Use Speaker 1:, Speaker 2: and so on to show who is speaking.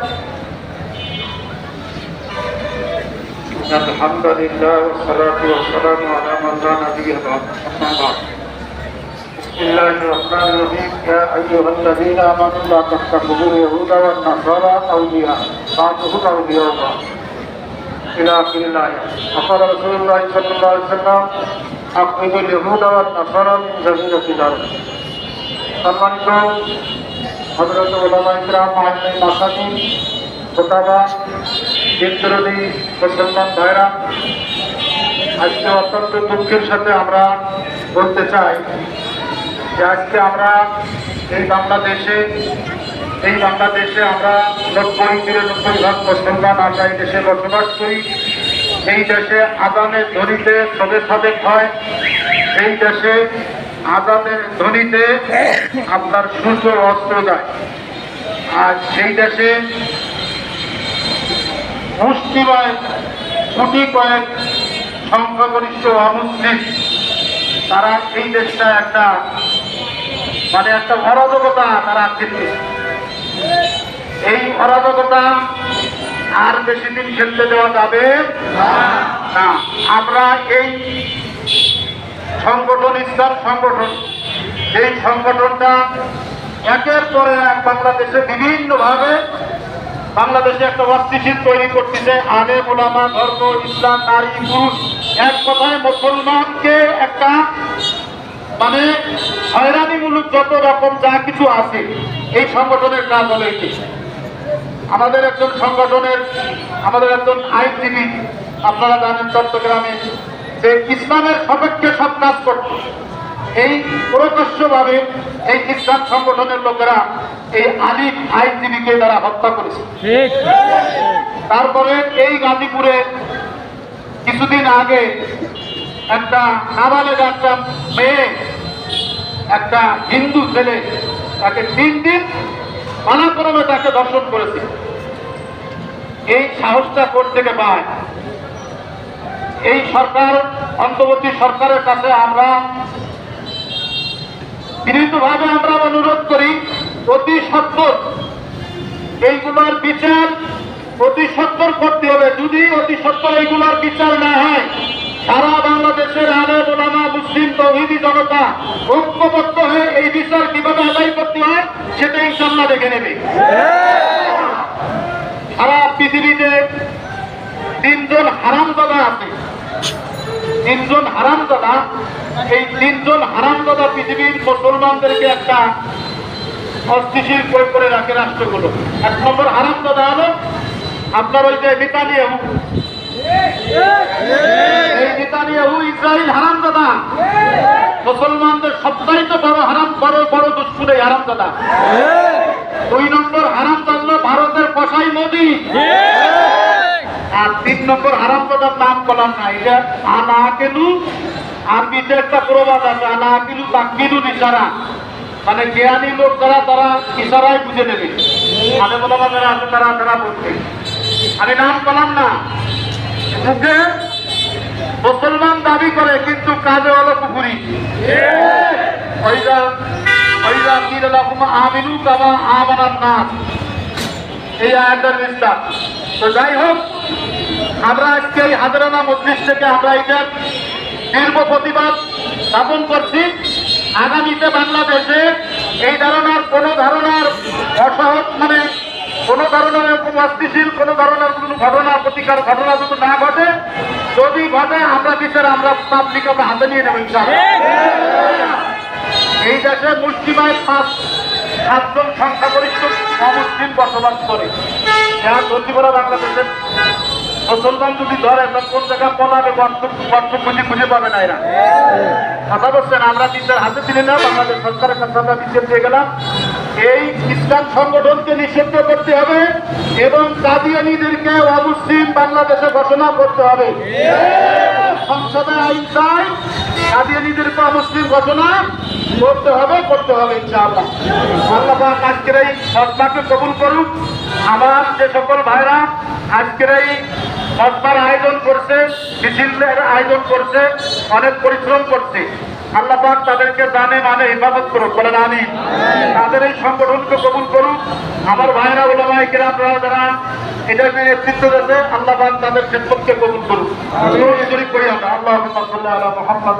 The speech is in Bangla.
Speaker 1: إن الحمد لله والصلاة والسلام على من لا نبي بعد أما بعد بسم الله الرحمن الرحيم يا أيها الذين آمنوا لا تتخذوا اليهود والنصارى أولياء بعضهم أولياء بعض إلى آخر الآية وقال رسول الله صلى الله عليه وسلم أخرجوا اليهود والنصارى من جزيرة الأرض সম্মানিত হজরত ওলামা ইকরাম মাহমুদ মাসানি খোতাবা বিদ্রোহী মুসলমান আজকে অত্যন্ত দুঃখের সাথে আমরা বলতে চাই যে আজকে আমরা এই বাংলাদেশে এই বাংলাদেশে আমরা নব্বই, তিরানব্বই ভাগ মুসলমান আমরা এই দেশে বসবাস করি। এই দেশে আদানের ধ্বনিতে সবে সাবেক হয়। এই দেশে আদানের ধ্বনিতে আপনার সূর্য অস্ত্র যায়। আর সেই দেশে মুষ্টিময় কোটি কয়েক সংখ্যাগরিষ্ঠ অমুসলিম, তারা এই দেশটা একটা মানে একটা অরাজকতা তারা খেলছে। এই অরাজকতা আর বেশি দিন খেলতে দেওয়া যাবে না। আমরা এই সংগঠন ইসলাম সংগঠন। এই সংগঠনটা একের পরে এক বাংলাদেশে বিভিন্নভাবে বাংলাদেশে একটা অস্থিতিশীল তৈরি করতেছে। আলে মোলামা ধর্ম, ইসলাম, নারী, পুরুষ এক কথায় মুসলমানকে একটা মানে হয়রানিমূলক যত রকম যা কিছু আছে, এই সংগঠনের কাজ হলো এটি। আমাদের একজন সংগঠনের, আমাদের একজন আইনজীবী, আপনারা জানেন চট্টগ্রামে যে ইসলামের সপক্ষে সব কাজ করত এই প্রকাশ্যভাবে এই ইসলাম সংগঠনের লোকেরা এই আলিফ আইনজীবীকে তারা হত্যা করেছে। তারপরে এই গাজীপুরে কিছুদিন আগে একটা নাবালেগ একটা মেয়ে একটা হিন্দু ছেলে তাকে তিন দিন মানাক্রমে তাকে দর্শন করেছে। এই সাহসটা কোর্ট থেকে পায়? এই সরকার অন্তর্বর্তী সরকারের কাছে আমরা বিনীতভাবে আমরা অনুরোধ করি, অতি সত্তর এইগুলোর বিচার অতি সত্তর করতে হবে। যদি অতি সত্তর এইগুলোর বিচার না হয়, সারা বাংলাদেশের আলে ওলামা মুসলিম তৌহিদি জনতা ঐক্যবদ্ধ হয়ে এই বিচার কীভাবে আদায় করতে হয়, সেটা ইনশাল্লাহ দেখে নেবে। সারা পৃথিবীতে তিনজন হারামদাদা আছে। তিনজন হারামদাদা এই তিনজন হারামদাদা পৃথিবীর মুসলমানদেরকে একটা অস্থিশীল করে করে রাখে রাষ্ট্রগুলো। এক নম্বর হারামদাদা হলো আপনার ওই যে নেতানিয়াহু। এই নেতানিয়াহু ইসরায়েল হারামদাদা মুসলমানদের সবচাইতে বড় হারাম, বড় বড় দুষ্কুর এই হারামদাদা দুই নম্বর হারামদাদা ভারতের কসাই মোদী। আর তিন নম্বর হারামদাদার নাম বললাম না এটা আনা কেলু আরবিতে একটা প্রবাদ আছে আনা কেলু তাকিলু ইশারা মানে জ্ঞানী লোক যারা, তারা ইশারায় বুঝে নেবে। মানে বলা যারা আছে, তারা তারা বলছে আমি নাম বললাম না। মুখে মুসলমান দাবি করে, কিন্তু কাজে হলো পুকুরি আমিনু কামা আমানার নাম এই আয়াতের বিস্তার। তো যাই হোক আমরা আজকে এই হাজারানা মজলিস থেকে আমরা এটার দীর্ঘ প্রতিবাদ স্থাপন করছি। আগামীতে বাংলাদেশে এই ধরনের কোন ধরনের অসহজ মানে কোন ধরনের এরকম অস্থিশীল কোন ধরনের কোনো ঘটনা, প্রতিকার ঘটনা যদি না ঘটে, যদি ঘটে, আমরা বিচার, আমরা পাবলিক আমরা হাতে নিয়ে নেব এই দেশে মুসলিমায় পাঁচ, সাতজন সংখ্যাগরিষ্ঠ অমুসলিম বসবাস করে। ধরছি বাংলাদেশের মুসলমান যদি ধরে তখন কোন জায়গায় পলাবে? গর্ত গর্ত খুঁজে পাবে না এরা। কথা বলছেন আমরা নিজের হাতে দিলে না বাংলাদেশ সরকারের কাছে আমরা দিয়ে গেলাম। এই ইসলাম সংগঠনকে নিষিদ্ধ করতে হবে এবং কাদিয়ানিদেরকে অমুসলিম বাংলাদেশে ঘোষণা করতে হবে। সংসদে আইন চাই কাদিয়ানিদেরকে অমুসলিম ঘোষণা করতে হবে করতে হবে ইনশাআল্লাহ। আল্লাহ আজকের এই সৎমাকে কবুল করুক আমার যে সকল ভাইরা আজকের এই সৎমার আয়োজন করছে, মিছিলের আয়োজন করছে, অনেক পরিশ্রম করছে। আল্লাহ পাক তাদেরকে জানে মানে হিফাজত করুক বলেন আমি তাদের এই সংগঠনকে কবুল করুক। আমার ভাইরা ওলামাই কিরাম যারা এটা নেতৃত্ব দিয়েছে আল্লাহ পাক তাদের ক্ষেত্রকে কবুল করুক। করি আমরা। আল্লাহ আল্লাহ মোহাম্মদ।